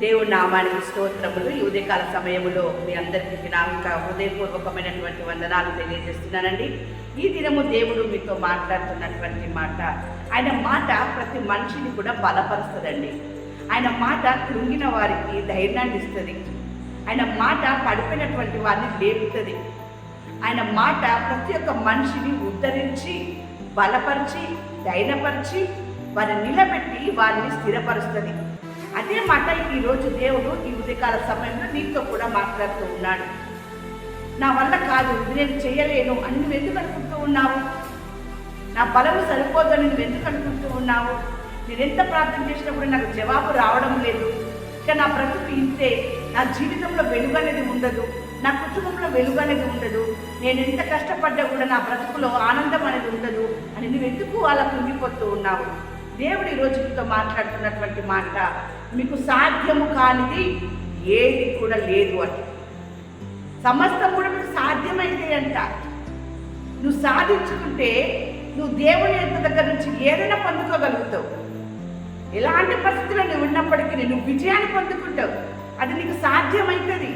దేవుడి నామానికి స్తోత్రములు. ఈ ఉదయకాల సమయంలో మీ అందరికీ నా యొక్క హృదయపూర్వకమైనటువంటి వందనాలు తెలియజేస్తున్నానండి. ఈ దినము దేవుడు మీతో మాట్లాడుతున్నటువంటి మాట ఆయన మాట ప్రతి మనిషిని కూడా బలపరుస్తుందండి. ఆయన మాట కృంగిన వారికి ధైర్యాన్ని ఇస్తుంది. ఆయన మాట పడిపోయినటువంటి వారిని లేపుతుంది. ఆయన మాట ప్రతి ఒక్క మనిషిని ఉద్ధరించి బలపరిచి ధైర్యపరిచి వారిని నిలబెట్టి వారిని స్థిరపరుస్తుంది. అదే మాట ఈరోజు దేవుడు ఈ ఉదయకాల సమయంలో నీతో కూడా మాట్లాడుతూ ఉన్నాడు. నా వల్ల కాదు నేను చేయలేను అని నువ్వు ఎందుకు అనుకుంటూ ఉన్నావు? నా బలము సరిపోదని నువ్వు ఎందుకు అనుకుంటూ ఉన్నావు? నేను ఎంత ప్రార్థన చేసినా కూడా నాకు జవాబు రావడం లేదు. ఇక నా బ్రతుకు ఇంతే. నా జీవితంలో వెలుగు అనేది ఉండదు. నా కుటుంబంలో వెలుగు అనేది ఉండదు. నేను ఎంత కష్టపడ్డా కూడా నా బ్రతుకులో ఆనందం అనేది ఉండదు అని నువ్వు ఎందుకు అలా కుంగిపోతూ ఉన్నావు? దేవుడు ఈరోజు మీతో మాట్లాడుతున్నటువంటి మాట. మీకు సాధ్యము కానిది ఏది కూడా లేదు అని సమస్తం కూడా మీకు సాధ్యమైంది అంట. నువ్వు సాధించుకుంటే నువ్వు దేవుని యొక్క దగ్గర నుంచి ఏదైనా పొందుకోగలుగుతావు. ఎలాంటి పరిస్థితుల్లో నువ్వు ఉన్నప్పటికీ నువ్వు విజయాన్ని పొందుకుంటావు. అది నీకు సాధ్యమవుతుంది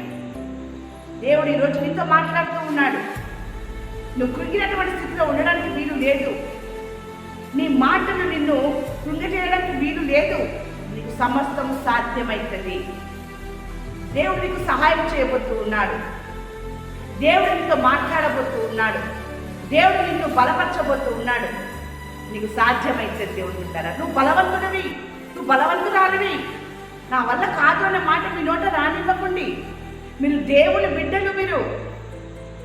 దేవుడు ఈరోజు నీతో మాట్లాడుతూ ఉన్నాడు. నువ్వు కృంగినటువంటి స్థితిలో ఉండడానికి వీలు లేదు. నీ మాటలు నిన్ను కృంగజేయడానికి వీలు లేదు. సమస్తం సమస్తము సాధ్యమవుతుంది దేవుడు నీకు సహాయం చేయబోతూ ఉన్నాడు. దేవుడు నీతో మాట్లాడబోతూ ఉన్నాడు. దేవుడు నిన్ను బలపరచబోతూ ఉన్నాడు. నీకు సాధ్యమైతే దేవుడు ఉంటారా నువ్వు బలవంతుడివి. నువ్వు బలవంతురాలివి. నా వల్ల కాదు అనే మాట మీ నోట రానివ్వకండి. మీరు దేవుని బిడ్డలు మీరు.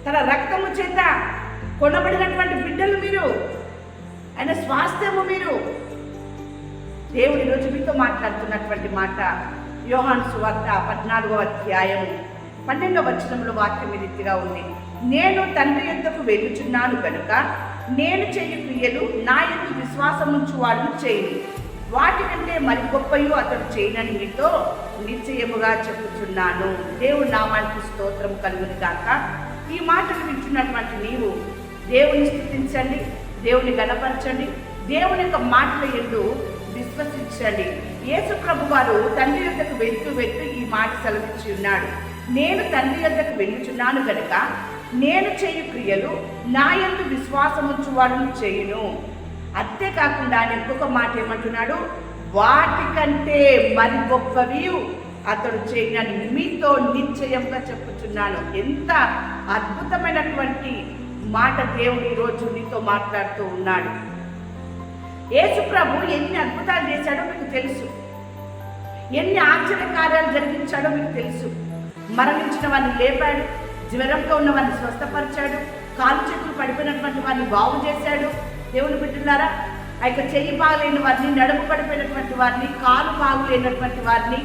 తన రక్తము చేత కొనబడినటువంటి బిడ్డలు మీరు. ఆయన స్వాస్థ్యము మీరు. దేవుడి రోజు మీతో మాట్లాడుతున్నటువంటి మాట యోహాన్ సువార్త పద్నాలుగో అధ్యాయం పన్నెండవ వచనంలో వాక్యం రీతిగా ఉంది. నేను తండ్రి యొద్దకు వెళ్ళుచున్నాను కనుక నేను చేయు క్రియలు నా యొక్క విశ్వాసం నుంచి వాడు చేయను. వాటి కంటే మరి గొప్పయు అతడు చేయనని మీతో నిశ్చయముగా చెప్పుచున్నాను. దేవుడి నామానికి స్తోత్రం కలుగుని కాక ఈ మాటలు వింటున్నటువంటి నీవు దేవుని స్థుతించండి దేవుని గణపరచండి. దేవుని యొక్క మాటల ఎందు విశ్వసించండి. యేసు ప్రభు వారు తండ్రి యొక్కకు వెళ్తూ వెళ్తూ ఈ మాట సెలవిచ్చి ఉన్నాడు. నేను తండ్రి యొక్కకు వెళ్ళుచున్నాను గనుక నేను చేయు క్రియలు నా యందు విశ్వాసముంచువాడు చేయును. అంతేకాకుండా ఆయన ఇంకొక మాట ఏమంటున్నాడు? వాటికంటే మరి గొప్పవి అతడు చేయనని మీతో నిశ్చయంగా చెప్పుచున్నాను. ఎంత అద్భుతమైనటువంటి మాట దేవుడు ఈరోజు నీతో మాట్లాడుతూ ఉన్నాడు. యేసుప్రభు ఎన్ని అద్భుతాలు చేశాడో మీకు తెలుసు. ఎన్ని ఆశ్చర్య కార్యాలు జరిగించాడో మీకు తెలుసు. మరణించిన వారిని లేపాడు జ్వరంతో ఉన్న వారిని స్వస్థపరిచాడు కాలు చెట్లు పడిపోయినటువంటి వారిని బాగు చేశాడు. దేవుని బిడ్డలారా ఆ యొక్క చెయ్యి బాగలేని వారిని నడుము పడిపోయినటువంటి వారిని కాలు బాగులేనటువంటి వారిని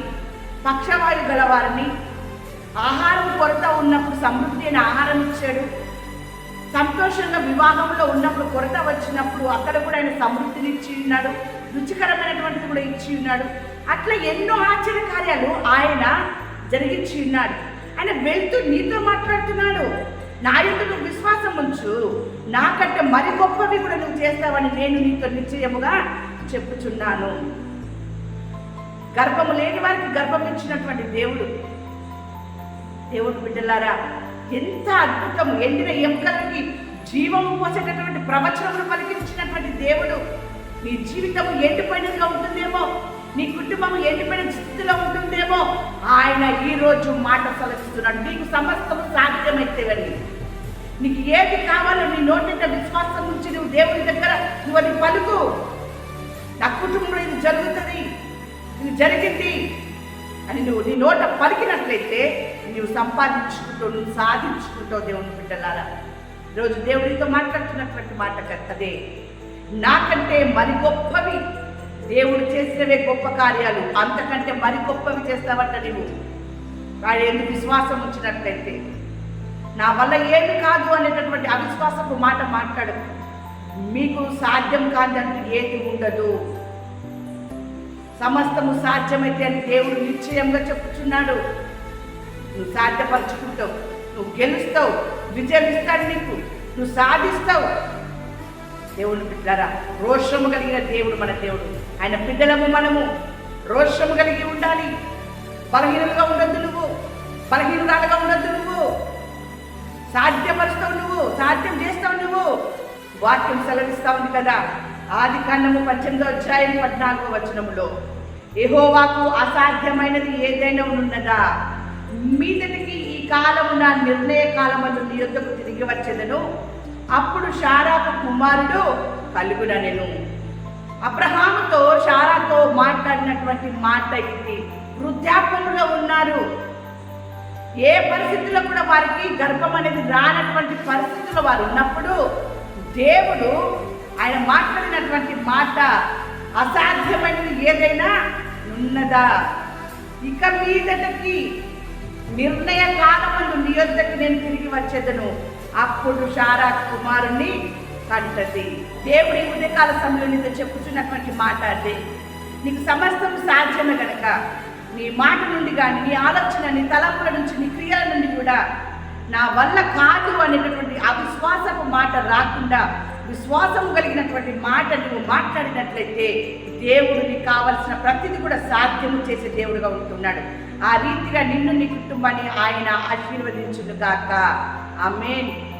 పక్షవాయు గల వారిని ఆహారం కొరత ఉన్నప్పుడు సమృద్ధి అయిన ఆహారం ఇచ్చాడు. సంతోషంగా వివాహంలో ఉన్నప్పుడు కొరత వచ్చినప్పుడు అక్కడ కూడా ఆయన సమృద్ధిని ఇచ్చి ఉన్నాడు రుచికరమైనటువంటిది కూడా ఇచ్చి ఉన్నాడు. అట్లా ఎన్నో ఆశ్చర్య కార్యాలు ఆయన జరిగించి ఉన్నాడు. ఆయన వెళ్తూ నీతో మాట్లాడుతున్నాడు. నా యొక్క విశ్వాసం ఉంచు. నాకంటే మరి గొప్పవి కూడా నువ్వు చేస్తావని నేను నీతో నిశ్చయముగా చెప్పుచున్నాను. గర్భము లేని వారికి గర్భం ఇచ్చినటువంటి దేవుడు. దేవుడు బిడ్డలారా ఎంత అద్భుతం. ఎండిన ఎముకలకి జీవము పోసేటటువంటి ప్రవచనములు పలికించినటువంటి దేవుడు నీ జీవితం ఎండిపోయినదిగా ఉంటుందేమో? నీ కుటుంబం ఎండిపోయిన స్థితిలో ఉంటుందేమో? ఆయన ఈ రోజు మాట సలహిస్తున్నాడు నీకు సమస్తము సాధ్యమైతేవని. నీకు ఏది కావాలో నీ నోటింట విశ్వాసం నుంచి నువ్వు దేవుని దగ్గర నువ్వు అది పలుకు. నా కుటుంబంలో ఇది జరుగుతుంది. ఇది జరిగింది అని నువ్వు నీ నోట పలికినట్లయితే నీవు సంపాదించుకుంటూ నువ్వు సాధించుకుంటావు దేవుని బిడ్డలారా. ఈరోజు దేవుడితో మాట్లాడుతున్నటువంటి మాట కర్తదే. నాకంటే మరి గొప్పవి దేవుడు చేసినవే గొప్ప కార్యాలు. అంతకంటే మరి గొప్పవి చేస్తావంట నీవు. వాడు ఎందుకు విశ్వాసం వచ్చినట్లయితే నా వల్ల ఏమి కాదు అనేటటువంటి అవిశ్వాసపు మాట మాట్లాడు. మీకు సాధ్యం కాదంటే ఏది ఉండదు. సమస్తము సాధ్యమైతే అని దేవుడు నిశ్చయంగా చెప్పుచున్నాడు. నువ్వు సాధ్యపరచుకుంటావు. నువ్వు గెలుస్తావు. విజయం ఇస్తాడు నీకు. నువ్వు సాధిస్తావు. దేవుడు బిడ్డరా రోషము కలిగిన దేవుడు మన దేవుడు. ఆయన బిడ్డలము మనము. రోషము కలిగి ఉండాలి. బలహీనులుగా ఉండద్దు నువ్వు. బలహీనురాలుగా ఉండద్దు నువ్వు. సాధ్యపరుస్తావు నువ్వు. సాధ్యం చేస్తావు నువ్వు. వాక్యం సెలవిస్తా ఉంది కదా. ఆది కాండము పద్దెనిమిదో అధ్యాయం పద్నాలుగో వచనములో ఎహోవాకు అసాధ్యమైనది ఏదైనా ఉన్నదా? మీదటికి ఈ కాలమున నిర్ణయ కాలమును నీ యొక్కకు తిరిగి వచ్చేదను. అప్పుడు షారాకు కుమారుడు కలుగుననెను. అబ్రహాముతో షారాతో మాట్లాడినటువంటి మాట ఇది. వృద్ధాప్యములో ఉన్నారు. ఏ పరిస్థితుల్లో కూడా వారికి గర్భం అనేది రానటువంటి పరిస్థితుల్లో వారు ఉన్నప్పుడు దేవుడు ఆయన మాట్లాడినటువంటి మాట అసాధ్యమైనది ఏదైనా ఉన్నదా? ఇక మీదటకి నిర్ణయ కాలములు నీ యొద్దకు నేను తిరిగి వచ్చేదను. అప్పుడు శారా కుమారుని కంటది. దేవుడి ఉదయకాల సమయంలో నీతో చెప్పుచున్నటువంటి మాట అదే నీకు సమస్తం సాధ్యమే గనక. నీ మాట నుండి కానీ నీ ఆలోచన నీ తలంపుల నుంచి నీ క్రియల నుండి కూడా నా వల్ల కాదు అనేటటువంటి అవిశ్వాసపు మాట రాకుండా విశ్వాసం కలిగినటువంటి మాట నువ్వు మాట్లాడినట్లయితే దేవుడు నీకు కావలసిన ప్రతిదీ కూడా సాధ్యము చేసే దేవుడుగా ఉంటున్నాడు. ఆ రీతిగా నిన్ను నీ కుటుంబాన్ని ఆయన ఆశీర్వదించును గాక. ఆమెన్.